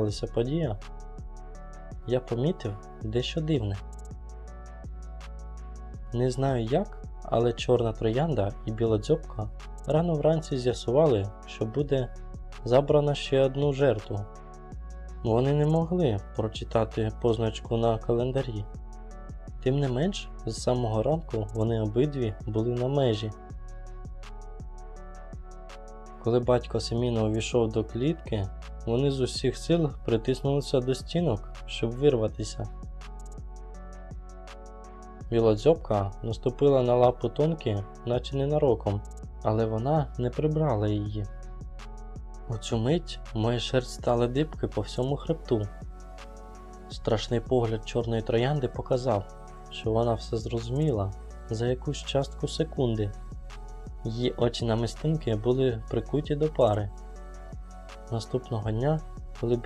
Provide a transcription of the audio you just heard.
розвивалася подія, я помітив дещо дивне. Не знаю як, але чорна троянда і біла дзьобка рано вранці з'ясували, що буде забрано ще одну жертву. Вони не могли прочитати позначку на календарі. Тим не менш, з самого ранку вони обидві були на межі. Коли батько Семіна увійшов до клітки, вони з усіх сил притиснулися до стінок, щоб вирватися. Білодзьобка наступила на лапу тонкі, наче ненароком, але вона не прибрала її. У цю мить моя шерсть стала дибки по всьому хребту. Страшний погляд чорної троянди показав, що вона все зрозуміла за якусь частку секунди. Її очі намистинки були прикуті до пари. Наступного дня,